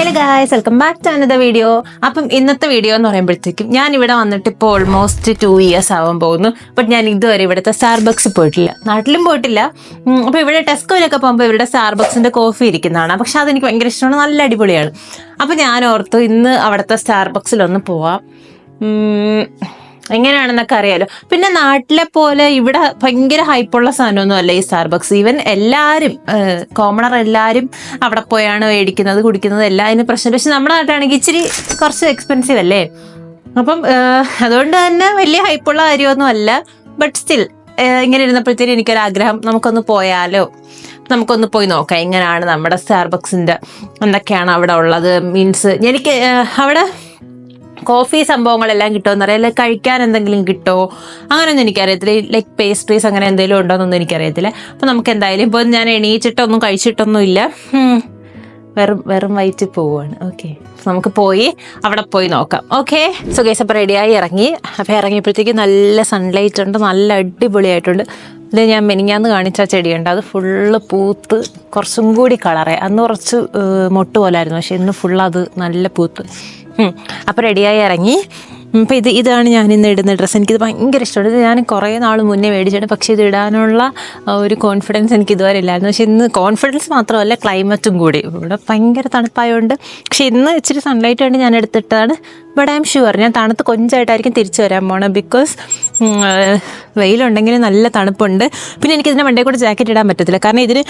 Hello guys welcome back to another video അപ്പം ഇന്നത്തെ video എന്ന് പറയുമ്പോഴത്തേക്കും ഞാൻ ഇവിടെ വന്നിട്ട് ഇപ്പോൾ ഓൾമോസ്റ്റ് ടു ഇയേഴ്സ് ആവാൻ പോകുന്നു. ബട്ട് ഞാൻ ഇതുവരെ ഇവിടുത്തെ സ്റ്റാർബക്സ് പോയിട്ടില്ല. നാട്ടിലും പോയിട്ടില്ല. അപ്പോൾ ഇവിടെ ടെസ്കോയിലൊക്കെ പോകുമ്പോൾ ഇവരുടെ സ്റ്റാർബക്സിന്റെ കോഫി ഇരിക്കുന്നതാണ്. പക്ഷെ അതെനിക്ക് ഭയങ്കര ഇഷ്ടമാണ്. നല്ല അടിപൊളിയാണ്. അപ്പം ഞാൻ ഓർത്തു ഇന്ന് അവിടുത്തെ സ്റ്റാർബക്സിലൊന്ന് പോവാം. എങ്ങനെയാണെന്നൊക്കെ അറിയാലോ. പിന്നെ നാട്ടിലെ പോലെ ഇവിടെ ഭയങ്കര ഹൈപ്പുള്ള സാധനമൊന്നും അല്ല ഈ സ്റ്റാർബക്സ് ഈവൻ എല്ലാവരും കോമണർ എല്ലാവരും അവിടെ പോയാണ് മേടിക്കുന്നത് കുടിക്കുന്നത് എല്ലാം അതിന് പ്രശ്നം പക്ഷെ നമ്മുടെ നാട്ടിലാണെങ്കിൽ ഇച്ചിരി കുറച്ച് എക്സ്പെൻസീവ് അല്ലേ? അപ്പം അതുകൊണ്ട് തന്നെ വലിയ ഹൈപ്പുള്ള കാര്യമൊന്നും അല്ല. ബട്ട് സ്റ്റിൽ ഇങ്ങനെ ഇരുന്നപ്പോഴത്തേനും എനിക്കൊരാഗ്രഹം നമുക്കൊന്ന് പോയാലോ? നമുക്കൊന്ന് പോയി നോക്കാം. എങ്ങനെയാണ് നമ്മുടെ സ്റ്റാർബക്സിന്റെ എന്തൊക്കെയാണ് അവിടെ ഉള്ളത്? മീൻസ് എനിക്ക് അവിടെ കോഫി സംഭവങ്ങളെല്ലാം കിട്ടുമോ അറിയാം. അല്ലെങ്കിൽ കഴിക്കാൻ എന്തെങ്കിലും കിട്ടുമോ അങ്ങനെയൊന്നും എനിക്കറിയത്തില്ല. ലൈക്ക് പേസ്ട്രീസ് അങ്ങനെ എന്തെങ്കിലും ഉണ്ടോ എന്നൊന്നും എനിക്കറിയത്തില്ല. അപ്പം നമുക്ക് എന്തായാലും ഇപ്പോൾ ഞാൻ എണീച്ചിട്ടൊന്നും കഴിച്ചിട്ടൊന്നും ഇല്ല. വെറും വെറും വയറ്റിൽ പോവുകയാണ്. ഓക്കെ നമുക്ക് പോയി അവിടെ പോയി നോക്കാം. ഓക്കെ സോ അപ്പോൾ റെഡിയായി ഇറങ്ങി. അപ്പോൾ ഇറങ്ങിയപ്പോഴത്തേക്ക് നല്ല സൺലൈറ്റ് ഉണ്ട്. നല്ല അടിപൊളിയായിട്ടുണ്ട്. ഇത് ഞാൻ മെനിങ്ങാന്ന് കാണിച്ച ചെടിയുണ്ട്. അത് ഫുള്ള് പൂത്ത് കുറച്ചും കൂടി കളറേ അന്ന് കുറച്ച് മൊട്ട് പോലായിരുന്നു. പക്ഷെ ഇന്ന് ഫുള്ള് അത് നല്ല പൂത്ത്. അപ്പോൾ റെഡിയായി ഇറങ്ങി. അപ്പോൾ ഇത് ഇതാണ് ഞാൻ ഇന്ന് ഇടുന്ന ഡ്രസ്സ് എനിക്കിത് ഭയങ്കര ഇഷ്ടമാണ്. ഇത് ഞാൻ കുറേ നാൾ മുന്നേ മേടിച്ചിട്ട് പക്ഷേ ഇത് ഇടാനുള്ള ഒരു കോൺഫിഡൻസ് എനിക്ക് ഇതുവരെ ഇല്ലായിരുന്നു. പക്ഷേ ഇന്ന് കോൺഫിഡൻസ് മാത്രമല്ല ക്ലൈമറ്റും കൂടി. ഇവിടെ ഭയങ്കര തണുപ്പായതുകൊണ്ട് പക്ഷേ ഇന്ന് ഇച്ചിരി സൺലൈറ്റ് കൊണ്ട് ഞാൻ എടുത്തിട്ടതാണ്. ബട്ട് ഐ എം ഷുവർ ഞാൻ തണുത്ത് കൊഞ്ചായിട്ടായിരിക്കും തിരിച്ചു വരാൻ പോണത് ബിക്കോസ് വെയിലുണ്ടെങ്കിൽ നല്ല തണുപ്പുണ്ട്. പിന്നെ എനിക്ക് ഇതിന്റെ മണ്ടേ കൂടെ ജാക്കറ്റ് ഇടാൻ പറ്റത്തില്ല. കാരണം ഇതിന്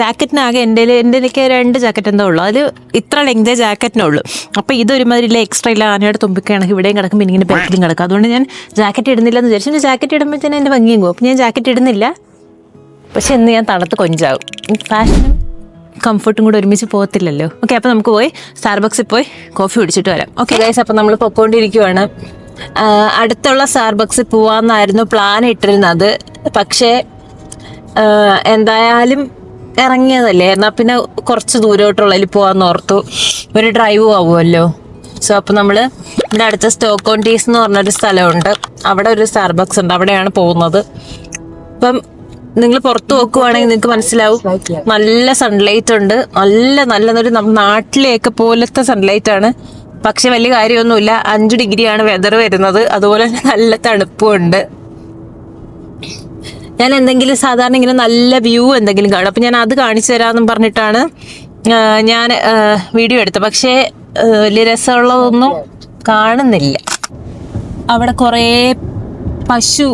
ജാക്കറ്റിനാകെ എന്റെ എന്റെ എനിക്ക് രണ്ട് ജാക്കറ്റ് എന്തോ ഉള്ളൂ. അതിൽ ഇത്ര ലെങ്തേ ജാക്കറ്റിനുള്ളൂ അപ്പോൾ ഇതൊരുമാതിരി ഇല്ല എക്സ്ട്രാ ഇല്ല. ആനയുടെ തുമ്പിക്കാണെങ്കിൽ ഇവിടെയും കിടക്കും പിന്നെ ഇങ്ങനെ ബാക്കിലും കിടക്കും. അതുകൊണ്ട് ഞാൻ ജാക്കറ്റ് ഇടുന്നില്ല എന്ന് വിചാരിച്ചു ജാക്കറ്റ് ഇടുമ്പോൾ തന്നെ എന്റെ ഭംഗിയും പോകും. അപ്പോൾ ഞാൻ ജാക്കറ്റ് ഇടുന്നില്ല. പക്ഷെ ഇന്ന് ഞാൻ തണുത്ത് കൊഞ്ചാവും ഫാഷനും കംഫർട്ടും കൂടെ ഒരുമിച്ച് പോകത്തില്ലല്ലോ. ഓക്കെ അപ്പോൾ നമുക്ക് പോയി സ്റ്റാർബക്സിൽ പോയി കോഫി കുടിച്ചിട്ട് വരാം. ഓക്കെ ഗൈസ് അപ്പോൾ നമ്മൾ പൊക്കോണ്ടിരിക്കുവാണ്. അടുത്തുള്ള സ്റ്റാർബക്സിൽ പോവാന്നായിരുന്നു പ്ലാൻ ഇട്ടിരുന്നത്. പക്ഷേ എന്തായാലും ഇറങ്ങിയതല്ലേ? എന്നാൽ പിന്നെ കുറച്ച് ദൂരോട്ടുള്ളതിൽ പോവാന്ന് ഓർത്തു. ഒരു ഡ്രൈവ് ആവുമല്ലോ. സോ അപ്പോൾ നമ്മൾ ഇവിടെ അടുത്ത സ്റ്റോക്കോൺ ടീസ് എന്ന് പറഞ്ഞൊരു സ്ഥലമുണ്ട്. അവിടെ ഒരു സ്റ്റാർബക്സ് ഉണ്ട്. അവിടെയാണ് പോകുന്നത്. അപ്പം നിങ്ങൾ പുറത്ത് നോക്കുവാണെങ്കിൽ നിങ്ങൾക്ക് മനസ്സിലാവും. നല്ല സൺലൈറ്റ് ഉണ്ട്. നല്ല നല്ല ഒരു നമ്മുടെ നാട്ടിലെയൊക്കെ പോലത്തെ സൺലൈറ്റ് ആണ്. പക്ഷെ വലിയ കാര്യമൊന്നുമില്ല. അഞ്ച് ഡിഗ്രിയാണ് വെതർ വരുന്നത്. അതുപോലെ നല്ല തണുപ്പും ഉണ്ട്. ഞാൻ എന്തെങ്കിലും സാധാരണ ഇങ്ങനെ നല്ല വ്യൂ എന്തെങ്കിലും കാണും. അപ്പം ഞാൻ അത് കാണിച്ചു തരാമെന്നും പറഞ്ഞിട്ടാണ് ഞാൻ വീഡിയോ എടുത്തത്. പക്ഷേ വലിയ രസമുള്ളതൊന്നും കാണുന്നില്ല. അവിടെ കുറേ പശു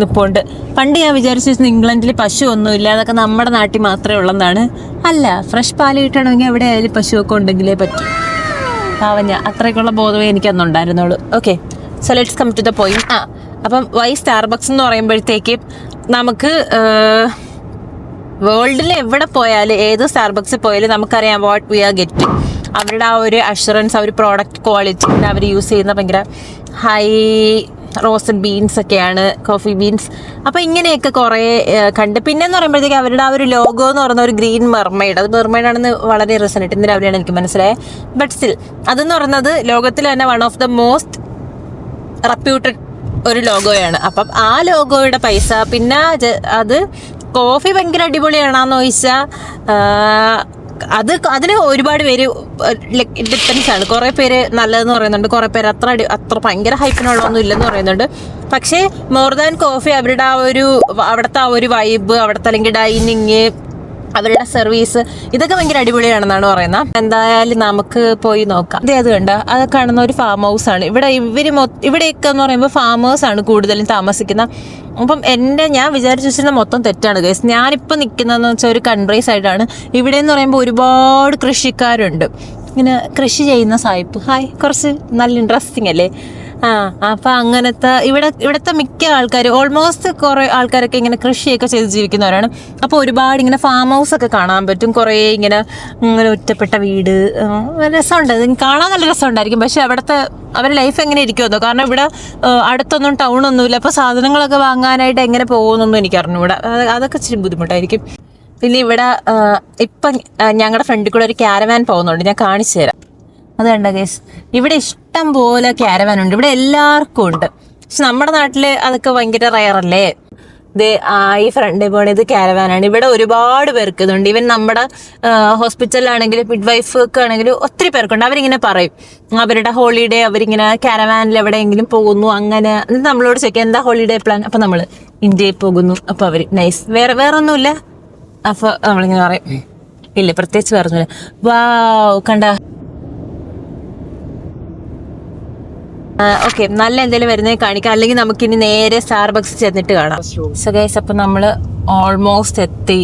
നിപ്പുണ്ട്. പണ്ട് ഞാൻ വിചാരിച്ചിരുന്നു ഇംഗ്ലണ്ടിൽ പശു ഒന്നുമില്ല അതൊക്കെ നമ്മുടെ നാട്ടിൽ മാത്രമേ ഉള്ളതാണ് അല്ല ഫ്രഷ് പാൽ കിട്ടണമെങ്കിൽ എവിടെ ആയാലും പശുവൊക്കെ ഉണ്ടെങ്കിലേ പറ്റൂ. പാവഞ്ഞ അത്രയ്ക്കുള്ള ബോധമേ എനിക്കന്നുണ്ടായിരുന്നുള്ളൂ okay so let's come to the point ആ അപ്പം വൈ സ്റ്റാർബക്സ് എന്ന് പറയുമ്പോഴത്തേക്ക് നമുക്ക് വേൾഡിൽ എവിടെ പോയാലും ഏത് സ്റ്റാർബക്സിൽ പോയാലും നമുക്കറിയാം വാട്ട് വി ആർ ഗെറ്റിംഗ് അവരുടെ ആ ഒരു അഷുറൻസ് ആ ഒരു പ്രോഡക്റ്റ് ക്വാളിറ്റി അവർ യൂസ് ചെയ്യുന്ന ഭയങ്കര ഹൈ റോസൻ ബീൻസ് ഒക്കെയാണ് കോഫി ബീൻസ്. അപ്പോൾ ഇങ്ങനെയൊക്കെ കുറേ കണ്ട്. പിന്നെ എന്ന് പറയുമ്പോഴത്തേക്ക് അവരുടെ ആ ഒരു ലോഗോ എന്ന് പറയുന്ന ഒരു ഗ്രീൻ മെർമൈഡ്. അത് മെർമൈഡ് ആണെന്ന് വളരെ റിസൾട്ട് ഇന്ന് രാവിലെയാണ് എനിക്ക് മനസ്സിലായത് ബട്ട് സ്റ്റിൽ അതെന്ന് പറയുന്നത് ലോകത്തിൽ തന്നെ one of the most reputed ഒരു ലോഗോയാണ്. അപ്പം ആ ലോഗോയുടെ പൈസ പിന്നെ അത് കോഫി ഭയങ്കര അടിപൊളിയാണെന്ന് ചോദിച്ചാൽ അത് അതിന് ഒരുപാട് പേര് ഡിപ്പെൻസ് ആണ്. കുറേ പേര് നല്ലതെന്ന് പറയുന്നുണ്ട്. കുറേ പേര് അത്ര അത്ര ഭയങ്കര ഹൈപ്പിനുള്ളതൊന്നും ഇല്ലെന്ന് പറയുന്നുണ്ട്. പക്ഷേ മോർ ദാൻ കോഫി അവരുടെ ആ ഒരു അവിടുത്തെ ആ ഒരു വൈബ് അവിടുത്തെ അല്ലെങ്കിൽ ഡൈനിങ് അവരുടെ സർവീസ് ഇതൊക്കെ ഭയങ്കര അടിപൊളിയാണെന്നാണ് പറയുന്നത്. എന്തായാലും നമുക്ക് പോയി നോക്കാം. അതെ അത് കണ്ട? അത് കാണുന്ന ഒരു ഫാം ഹൗസ് ആണ്. ഇവിടെ ഇവർ മൊ- ഇവിടെയൊക്കെ എന്ന് പറയുമ്പോൾ ഫാമേഴ്സ് ആണ് കൂടുതലും താമസിക്കുന്ന അപ്പം എന്റെ ഞാൻ വിചാരിച്ചു വെച്ചിരുന്ന മൊത്തം തെറ്റാണ് ഗൈസ് ഞാനിപ്പോൾ നിൽക്കുന്നതെന്ന് വെച്ചാൽ ഒരു കൺട്രി സൈഡാണ് ഇവിടെ എന്ന് പറയുമ്പോൾ ഒരുപാട് കൃഷിക്കാരുണ്ട്. ഇങ്ങനെ കൃഷി ചെയ്യുന്ന സായിപ്പ്. ഹായ് കുറച്ച് നല്ല ഇൻട്രസ്റ്റിംഗ് അല്ലേ? ആ അപ്പൊ അങ്ങനത്തെ ഇവിടെ ഇവിടുത്തെ മിക്ക ആൾക്കാർ ഓൾമോസ്റ്റ് കുറെ ആൾക്കാരൊക്കെ ഇങ്ങനെ കൃഷിയൊക്കെ ചെയ്ത് ജീവിക്കുന്നവരാണ്. അപ്പോൾ ഒരുപാട് ഇങ്ങനെ ഫാം ഹൗസ് ഒക്കെ കാണാൻ പറ്റും. കുറേ ഇങ്ങനെ ഇങ്ങനെ ഒറ്റപ്പെട്ട വീട് രസമുണ്ട്. കാണാൻ നല്ല രസമുണ്ടായിരിക്കും. പക്ഷെ അവിടുത്തെ അവരുടെ ലൈഫ് എങ്ങനെ ഇരിക്കുമെന്നോ? കാരണം ഇവിടെ അടുത്തൊന്നും ടൗൺ ഒന്നുമില്ല. അപ്പോൾ സാധനങ്ങളൊക്കെ വാങ്ങാനായിട്ട് എങ്ങനെ പോകുമെന്നൊന്നും എനിക്ക് അറിഞ്ഞു ഇവിടെ അതൊക്കെ ഇച്ചിരി ബുദ്ധിമുട്ടായിരിക്കും. പിന്നെ ഇവിടെ ഇപ്പം ഞങ്ങളുടെ ഫ്രണ്ടിൽ കൂടെ ഒരു ക്യാരവാൻ പോകുന്നുണ്ട്. ഞാൻ കാണിച്ചു തരാം. അത് കണ്ട കേസ് ഇവിടെ ഇഷ്ടം പോലെ ക്യാരവാൻ ഉണ്ട്. ഇവിടെ എല്ലാവർക്കും ഉണ്ട്. പക്ഷെ നമ്മുടെ നാട്ടിൽ അതൊക്കെ ഭയങ്കര റയർ അല്ലേ? ഇത് ആ, ഈ ഫ്രണ്ട് പോണ ഇത് കാരവാനാണ് ഇവിടെ ഒരുപാട് പേർക്ക് ഇതുണ്ട്. ഇവൻ നമ്മുടെ ഹോസ്പിറ്റലിലാണെങ്കിലും മിഡ് വൈഫൊക്കെ ആണെങ്കിലും ഒത്തിരി പേർക്കുണ്ട്. അവരിങ്ങനെ പറയും. അവരുടെ ഹോളിഡേ അവരിങ്ങനെ കാരവാനിൽ എവിടെയെങ്കിലും പോകുന്നു അങ്ങനെ. എന്നിട്ട് നമ്മളോട് ചോദിക്കാം എന്താ ഹോളിഡേ പ്ലാൻ അപ്പൊ നമ്മൾ ഇന്ത്യയിൽ പോകുന്നു. അപ്പൊ അവർ നൈസ് വേറെ വേറെ ഒന്നുമില്ല അപ്പൊ നമ്മളിങ്ങനെ പറയും. ഇല്ല പ്രത്യേകിച്ച് വേറെ ഒന്നുമില്ല വാവ് കണ്ട? ഓക്കെ നല്ല എന്തെങ്കിലും വരുന്നത് കാണിക്കാം. അല്ലെങ്കിൽ നമുക്ക് ഇനി നേരെ സ്റ്റാർബക്സ് ചെന്നിട്ട് കാണാം. സോ ഗൈസ് അപ്പൊ നമ്മൾ ഓൾമോസ്റ്റ് എത്തി.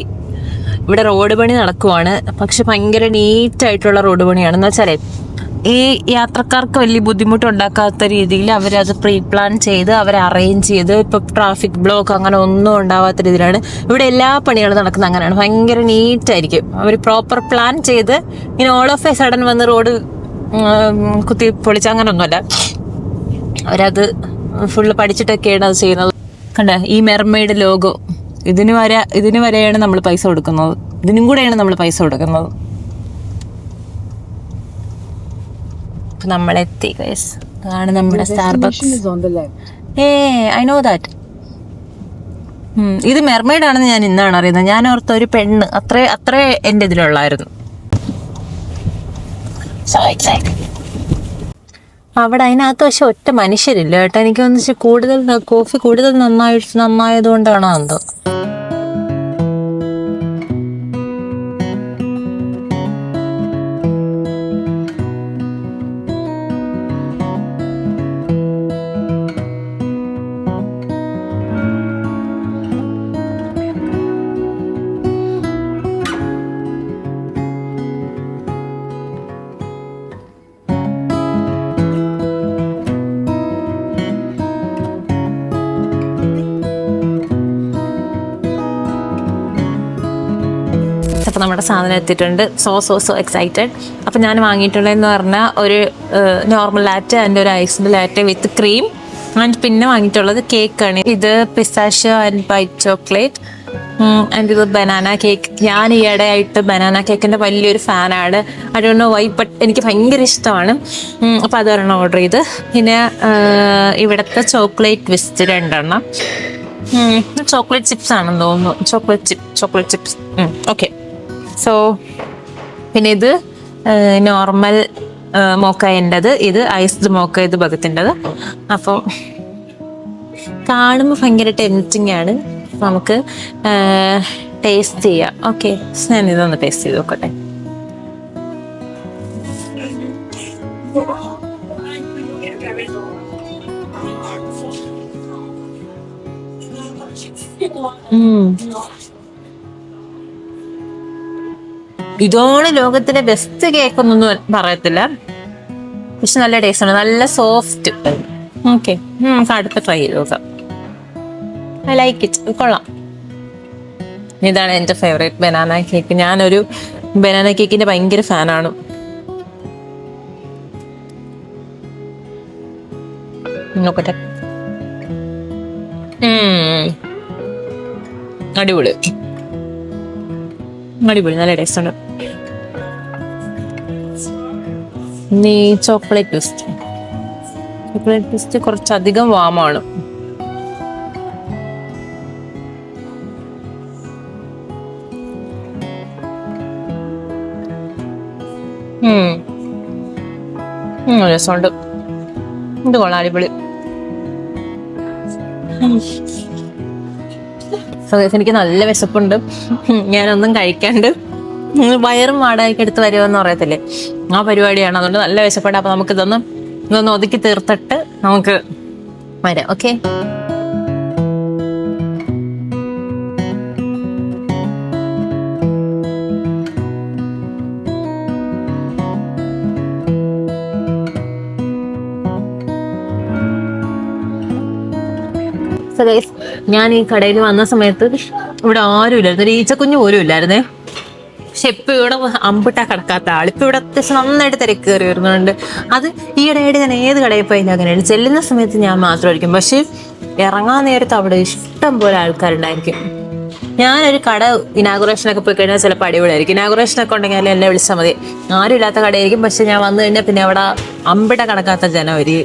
ഇവിടെ റോഡ് പണി നടക്കുവാണ്. പക്ഷെ ഭയങ്കര നീറ്റ് ആയിട്ടുള്ള റോഡ് പണിയാണ്. എന്ന് വെച്ചാലേ ഈ യാത്രക്കാർക്ക് വലിയ ബുദ്ധിമുട്ട് ഉണ്ടാക്കാത്ത രീതിയിൽ അവരത് പ്രീ പ്ലാൻ ചെയ്ത് അവർ അറേഞ്ച് ചെയ്ത് ഇപ്പൊ ട്രാഫിക് ബ്ലോക്ക് അങ്ങനെ ഒന്നും ഉണ്ടാവാത്ത രീതിയിലാണ്. ഇവിടെ എല്ലാ പണികളും നടക്കുന്നത് അങ്ങനെയാണ്. ഭയങ്കര നീറ്റ് ആയിരിക്കും. അവർ പ്രോപ്പർ പ്ലാൻ ചെയ്ത് ഇങ്ങനെ ഓൾ ഓഫ് എ സഡൻ വന്ന് റോഡ് കുത്തി പൊളിച്ച അങ്ങനെ ഒന്നുമല്ല അവരത് ഫുള്ള് പഠിച്ചിട്ടൊക്കെയാണ് അത് ചെയ്യുന്നത്. കണ്ട ഈ മെർമെയ്ഡ് ലോഗോ ഇതിന് വരെ ഇതിന് വരെയാണ് നമ്മൾ പൈസ കൊടുക്കുന്നത്. ഇതിനും കൂടെയാണ് നമ്മൾ പൈസ കൊടുക്കുന്നത്. നമ്മളെത്തി. അതാണ് നമ്മുടെ Starbucks. Ah I know that ഇത് മെർമെയ്ഡ് ആണെന്ന് ഞാൻ ഇന്നാണ് അറിയുന്നത്. ഞാൻ ഓർത്ത ഒരു പെണ്ണ്. അത്രേ അത്രേ എന്റെ ഇതിലുള്ളായിരുന്നു. So excited. അവിടെ അതിനകത്ത് പക്ഷെ ഒറ്റ മനുഷ്യരില്ല കേട്ടോ. എനിക്ക് തോന്നുന്നു കൂടുതൽ കോഫി കൂടുതൽ നന്നായി നന്നായത് കൊണ്ടാണോ എന്തോ. അപ്പോൾ നമ്മുടെ സാധനം എത്തിയിട്ടുണ്ട്. സോ സോ സോ എക്സൈറ്റഡ് അപ്പോൾ ഞാൻ വാങ്ങിയിട്ടുള്ളതെന്ന് പറഞ്ഞാൽ ഒരു നോർമൽ ലാറ്റ് ആൻഡ് ഒരു iced latte with cream and പിന്നെ വാങ്ങിയിട്ടുള്ളത് കേക്കാണ് ഇത് pistachio and white chocolate and ഇത് ബനാന കേക്ക് ഞാൻ ഈയിടെയായിട്ട് ബനാന കേക്കിന്റെ വലിയൊരു ഫാനാണ് I do know why but എനിക്ക് ഭയങ്കര ഇഷ്ടമാണ്. അപ്പോൾ അതൊരെണ്ണം ഓർഡർ ചെയ്ത്. പിന്നെ ഇവിടുത്തെ ചോക്ലേറ്റ് വിസ്റ്റ് രണ്ടെണ്ണം. ചോക്ലേറ്റ് ചിപ്സ് ആണെന്ന് തോന്നുന്നു. Chocolate chip chocolate chips okay so പിന്നെ ഇത് നോർമൽ മോക്കന്റെത് ഇത് ഐസ്ഡ് മോക്ക ഇത് ഭഗത്തിന്റെത് അപ്പോൾ കാണുമ്പോൾ ഭയങ്കര ടെംറ്റിംഗ് ആണ്. നമുക്ക് ടേസ്റ്റ് ചെയ്യാം. ഓക്കെ ഞാൻ ഇതൊന്ന് ടേസ്റ്റ് ചെയ്ത് നോക്കട്ടെ. ഉം. ഇതാണ് ലോകത്തിലെ ബെസ്റ്റ് കേക്ക് ഒന്നും പറയത്തില്ല. പക്ഷെ നല്ല ടേസ്റ്റ് ആണ്. നല്ല സോഫ്റ്റ് ഓക്കെ നമുക്ക് അടുത്ത ട്രൈ ചെയ്ത് നോക്കാം. ഐ ലൈക്ക് ഇറ്റ് കൊള്ളാം. ഇതാണ് എന്റെ ഫേവറേറ്റ് ബനാന കേക്ക് ഞാനൊരു ബനാന കേക്കിന്റെ ഭയങ്കര ഫാനാണ് നോക്കട്ടെ. അടിപൊളി. അടിപൊളി. നല്ല ടേസ്റ്റ് ഉണ്ട് നീ ചോക്ലേറ്റ് ട്വിസ്റ്റ് ചോക്ലേറ്റ് ട്വിസ്റ്റ് കുറച്ചധികം വാമാണ്. രസമുണ്ട്. ഇത് കൊള്ളാം അടിപൊളി. എനിക്ക് നല്ല വിശപ്പുണ്ട്. ഞാനൊന്നും കഴിക്കാണ്ട് വയറും വാടകയ്ക്ക് എടുത്ത് വരുമെന്ന് പറയത്തില്ലേ? ആ പരിപാടിയാണ്. അതുകൊണ്ട് നല്ല വിശപ്പാട് അപ്പൊ നമുക്ക് ഇതൊന്ന് ഇതൊന്ന് ഒതുക്കി തീർത്തിട്ട് നമുക്ക് വരാം. ഓക്കെ ഞാൻ ഈ കടയിൽ വന്ന സമയത്ത് ഇവിടെ ആരും ഇല്ലായിരുന്നു ഒരു ഈച്ചക്കുഞ്ഞു പോലും ഇല്ലായിരുന്നേ. പക്ഷെ ഇപ്പൊ ഇവിടെ അമ്പിട്ടാ കിടക്കാത്ത ആൾ ഇപ്പൊ ഇവിടെ അത്യാവശ്യം നന്നായിട്ട് തിരക്ക് കയറി വരുന്നുണ്ട്. അത് ഈയിടെയായിട്ട് ഞാൻ ഏത് കടയിൽ പോയാലും അങ്ങനെയാണ്. ചെല്ലുന്ന സമയത്ത് ഞാൻ മാത്രമായിരിക്കും. പക്ഷെ ഇറങ്ങാൻ നേരത്ത് അവിടെ ഇഷ്ടം പോലെ ആൾക്കാരുണ്ടായിരിക്കും. ഞാനൊരു കട ഇനാഗുറേഷൻ ഒക്കെ പോയി കഴിഞ്ഞാൽ ചിലപ്പോൾ അടിപൊളിയായിരിക്കും. ഇനാഗുറേഷൻ ഒക്കെ ഉണ്ടെങ്കിൽ എന്നെ വിളിച്ചാൽ മതി. ആരും ഇല്ലാത്ത കടയായിരിക്കും. പക്ഷെ ഞാൻ വന്നു കഴിഞ്ഞാൽ പിന്നെ അവിടെ അമ്പിട കടക്കാത്ത ജനം ഒരു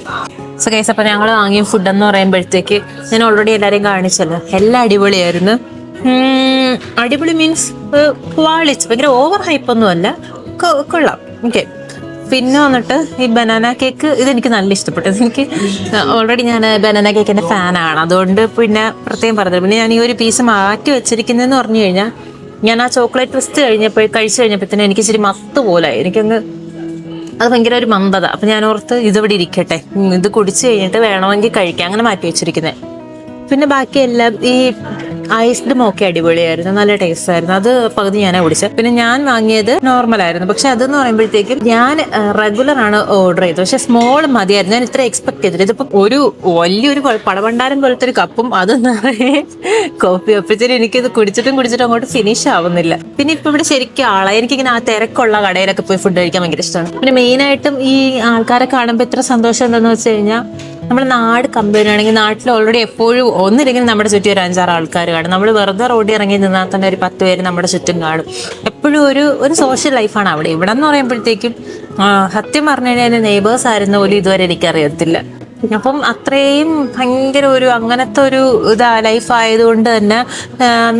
സോ കേസ് അപ്പൊ ഞങ്ങൾ വാങ്ങിയ ഫുഡ് എന്ന് പറയുമ്പോഴത്തേക്ക് ഞാൻ ഓൾറെഡി എല്ലാരെയും കാണിച്ചല്ലോ. എല്ലാം അടിപൊളിയായിരുന്നു. അടിപൊളി മീൻസ് ക്വാളിറ്റി ഭയങ്കര ഓവർ ഹൈപ്പ് ഒന്നും അല്ല. കൊള്ളാം. ഓക്കെ പിന്നെ വന്നിട്ട് ഈ ബനാന കേക്ക് ഇതെനിക്ക് നല്ല ഇഷ്ടപ്പെട്ടു. എനിക്ക് ഓൾറെഡി ഞാൻ ബനാന കേക്കിന്റെ ഫാനാണ് അതുകൊണ്ട് പിന്നെ പ്രത്യേകം പറഞ്ഞത് പിന്നെ ഞാൻ ഈ ഒരു പീസ് മാറ്റി വെച്ചിരിക്കുന്നതെന്ന് പറഞ്ഞു കഴിഞ്ഞാൽ ഞാൻ ആ ചോക്ലേറ്റ് ട്വിസ്റ്റ് കഴിഞ്ഞപ്പോൾ കഴിച്ചു കഴിഞ്ഞപ്പോഴത്തേനും എനിക്ക് ഇച്ചിരി മത്ത് പോലായി. എനിക്കങ്ങ് അത് ഭയങ്കര ഒരു മന്ദത. അപ്പം ഞാൻ ഓർത്ത് ഇതിവിടെ ഇരിക്കട്ടെ. ഇത് കുടിച്ച് കഴിഞ്ഞിട്ട് വേണമെങ്കിൽ കഴിക്കാം. അങ്ങനെ മാറ്റി വെച്ചിരിക്കുന്നത് പിന്നെ ബാക്കി എല്ലാം ഈ ഐസ്ഡ് ഒക്കെ അടിപൊളിയായിരുന്നു. നല്ല ടേസ്റ്റ് ആയിരുന്നു. അത് പകുതി ഞാനാ കുടിച്ചത്. പിന്നെ ഞാൻ വാങ്ങിയത് നോർമൽ ആയിരുന്നു. പക്ഷെ അതെന്ന് പറയുമ്പോഴത്തേക്കും ഞാൻ റെഗുലർ ആണ് ഓർഡർ ചെയ്തത്. പക്ഷെ സ്മോൾ മതിയായിരുന്നു. ഞാൻ ഇത്ര എക്സ്പെക്ട് ചെയ്തില്ല ഇതിപ്പോ ഒരു വലിയൊരു പടവണ്ടാരം പോലത്തെ ഒരു കപ്പും അത് നിറയെ കോപ്പി അപ്പോഴത്തേനും എനിക്കിത് കുടിച്ചിട്ടും കുടിച്ചിട്ടും അങ്ങോട്ട് ഫിനിഷ് ആവുന്നില്ല. പിന്നെ ഇപ്പൊ ഇവിടെ ശരിക്കും ആളാ. എനിക്കിങ്ങനെ ആ തിരക്കുള്ള കടയിലൊക്കെ പോയി ഫുഡ് കഴിക്കാൻ ഭയങ്കര ഇഷ്ടമാണ്. പിന്നെ മെയിനായിട്ടും ഈ ആൾക്കാരെ കാണുമ്പോൾ എത്ര സന്തോഷം എന്താണെന്ന് വെച്ച് കഴിഞ്ഞാൽ നമ്മുടെ നാട് കമ്പനി ആണെങ്കിൽ നാട്ടിൽ ഓൾറെഡി എപ്പോഴും ഒന്നില്ലെങ്കിൽ നമ്മുടെ ചുറ്റും ഒരു അഞ്ചാറ് ആൾക്കാർ കാണും. നമ്മൾ വെറുതെ റോഡിൽ ഇറങ്ങി നിന്നാൽ തന്നെ ഒരു പത്ത് പേര് നമ്മുടെ ചുറ്റും കാണും. എപ്പോഴും ഒരു ഒരു സോഷ്യൽ ലൈഫാണ് അവിടെ. ഇവിടെ എന്ന് പറയുമ്പോഴത്തേക്കും സത്യം പറഞ്ഞു കഴിഞ്ഞാൽ നെയ്ബേഴ്സ് ആയിരുന്ന പോലും ഇതുവരെ എനിക്കറിയത്തില്ല. അപ്പം അത്രയും ഭയങ്കര ഒരു അങ്ങനത്തെ ഒരു ഇതാ ലൈഫ് ആയതുകൊണ്ട് തന്നെ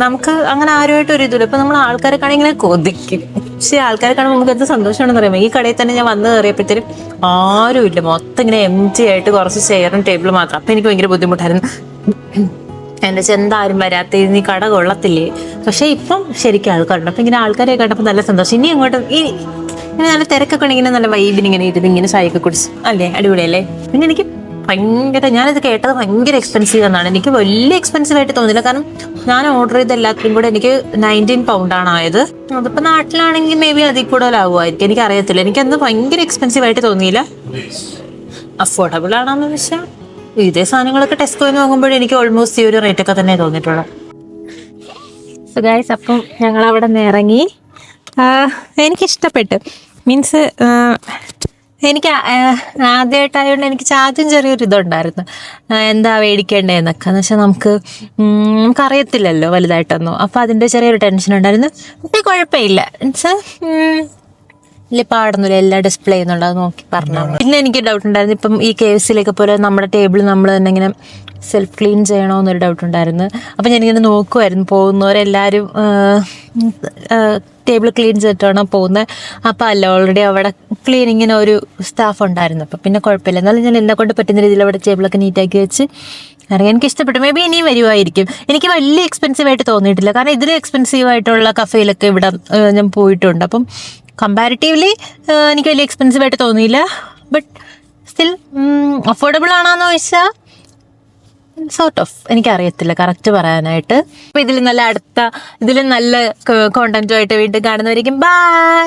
നമുക്ക് അങ്ങനെ ആരുമായിട്ട് ഒരു ഇതില്ല ഇപ്പൊ നമ്മൾ ആൾക്കാരെ കാണിങ്ങനെ കൊതിക്കും. പക്ഷെ ആൾക്കാരെ കാണുമ്പോൾ നമുക്ക് എന്ത് സന്തോഷമാണെന്ന് അറിയാം ഈ കടയിൽ തന്നെ ഞാൻ വന്ന് കയറിയപ്പോഴത്തേനും ആരുമില്ല മൊത്തം ഇങ്ങനെ എം ടി ആയിട്ട് കുറച്ച് ചെയറും ടേബിളും മാത്രം. അപ്പൊ എനിക്ക് ഭയങ്കര ബുദ്ധിമുട്ടായിരുന്നു. എന്റെ ചെന്താരും വരാത്ത നീ കട കൊള്ളത്തില്ലേ? പക്ഷെ ഇപ്പം ശരിക്കും ആൾക്കാരുണ്ട്. അപ്പൊ ഇങ്ങനെ ആൾക്കാരെ കണ്ടപ്പോൾ നല്ല സന്തോഷം. ഇനി അങ്ങോട്ട് ഈ ഇങ്ങനെ നല്ല തിരക്കൊക്കെ ഇങ്ങനെ നല്ല വൈബിന് ഇങ്ങനെ ഇരുന്ന് ഇങ്ങനെ ചായയൊക്കെ കുടിച്ച്. അല്ലേ? അടിപൊളിയല്ലേ? പിന്നെ എനിക്ക് ഭയങ്കര ഞാനിത് കേട്ടത് ഭയങ്കര എക്സ്പെൻസീവ് എന്നാണ്. എനിക്ക് വലിയ എക്സ്പെൻസീവ് ആയിട്ട് തോന്നില്ല കാരണം ഞാൻ ഓർഡർ ചെയ്ത എല്ലാത്തിനും കൂടെ എനിക്ക് നയന്റീൻ പൗണ്ടാണ് ആയത്. അതിപ്പോ നാട്ടിലാണെങ്കിൽ മേ ബി അതിൽ കൂടുതൽ ആവുമായിരിക്കും. എനിക്ക് അറിയത്തില്ല എനിക്കന്ന് ഭയങ്കര എക്സ്പെൻസീവ് ആയിട്ട് തോന്നിയില്ല. അഫോർഡബിൾ ആണെന്ന് വെച്ചാൽ ഇതേ സാധനങ്ങളൊക്കെ ടെസ്കോയിൽ വാങ്ങുമ്പോഴേ എനിക്ക് ഓൾമോസ്റ്റ് ഈ ഒരു റേറ്റ് ഒക്കെ തന്നെ തോന്നിയിട്ടുള്ളൂ. സോ ഗൈസ് അപ്പം ഞങ്ങൾ അവിടെ നിന്ന് ഇറങ്ങി. എനിക്കിഷ്ടപ്പെട്ട്. മീൻസ് എനിക്ക് ആദ്യമായിട്ടായതുകൊണ്ട് എനിക്ക് ആദ്യം ചെറിയൊരു ഇതുണ്ടായിരുന്നു. എന്താ മേടിക്കേണ്ടതെന്നൊക്കെ എന്ന് വെച്ചാൽ നമുക്ക് നമുക്കറിയത്തില്ലല്ലോ വലുതായിട്ടൊന്നും. അപ്പം അതിന്റെ ചെറിയൊരു ടെൻഷൻ ഉണ്ടായിരുന്നു കുഴപ്പമില്ല. എന്നുവെച്ചാൽ വലിയ പാടുന്നില്ല എല്ലാ ഡിസ്പ്ലേ ചെയ്യുന്നുണ്ട് നോക്കി പറഞ്ഞു പിന്നെ എനിക്ക് ഡൗട്ട് ഉണ്ടായിരുന്നു. ഇപ്പം ഈ കെ എഫ് സിയിലൊക്കെ പോലെ നമ്മുടെ ടേബിൾ നമ്മൾ തന്നെ ഇങ്ങനെ സെൽഫ് ക്ലീൻ ചെയ്യണോ എന്നൊരു ഡൗട്ട് ഉണ്ടായിരുന്നു. അപ്പം ഞാനിങ്ങനെ നോക്കുമായിരുന്നു പോകുന്നവരെല്ലാവരും ടേബിൾ ക്ലീൻ ചെയ്തിട്ടാണ് പോകുന്നത് അപ്പോൾ അല്ല ഓൾറെഡി അവിടെ ക്ലീനിങ്ങിന് ഒരു സ്റ്റാഫ് ഉണ്ടായിരുന്നു. അപ്പം പിന്നെ കുഴപ്പമില്ല. എന്നാലും ഞാൻ എന്നെ കൊണ്ട് പറ്റുന്ന രീതിയിൽ അവിടെ ടേബിളൊക്കെ നീറ്റാക്കി വെച്ച് ഇറങ്ങി. എനിക്ക് ഇഷ്ടപ്പെട്ടു. മേ ബി ഇനിയും വരുമായിരിക്കും എനിക്ക് വലിയ എക്സ്പെൻസീവ് ആയിട്ട് തോന്നിയിട്ടില്ല. കാരണം ഇതിലും എക്സ്പെൻസീവ് ആയിട്ടുള്ള കഫേയിലൊക്കെ ഇവിടെ ഞാൻ പോയിട്ടുണ്ട്. അപ്പം കമ്പാരിറ്റീവ്ലി എനിക്ക് വലിയ എക്സ്പെൻസീവ് ആയിട്ട് തോന്നിയില്ല. ബട്ട് സ്റ്റിൽ അഫോർഡബിൾ ആണോന്ന് ചോദിച്ചാൽ സോർട്ട് ഓഫ് എനിക്കറിയത്തില്ല. കറക്റ്റ് പറയാനായിട്ട്. അപ്പോൾ ഇതിൽ നല്ല അടുത്ത ഇതിൽ നല്ല കോണ്ടന്റുമായിട്ട് വീണ്ടും കാണുന്നവരിക്കും ബൈ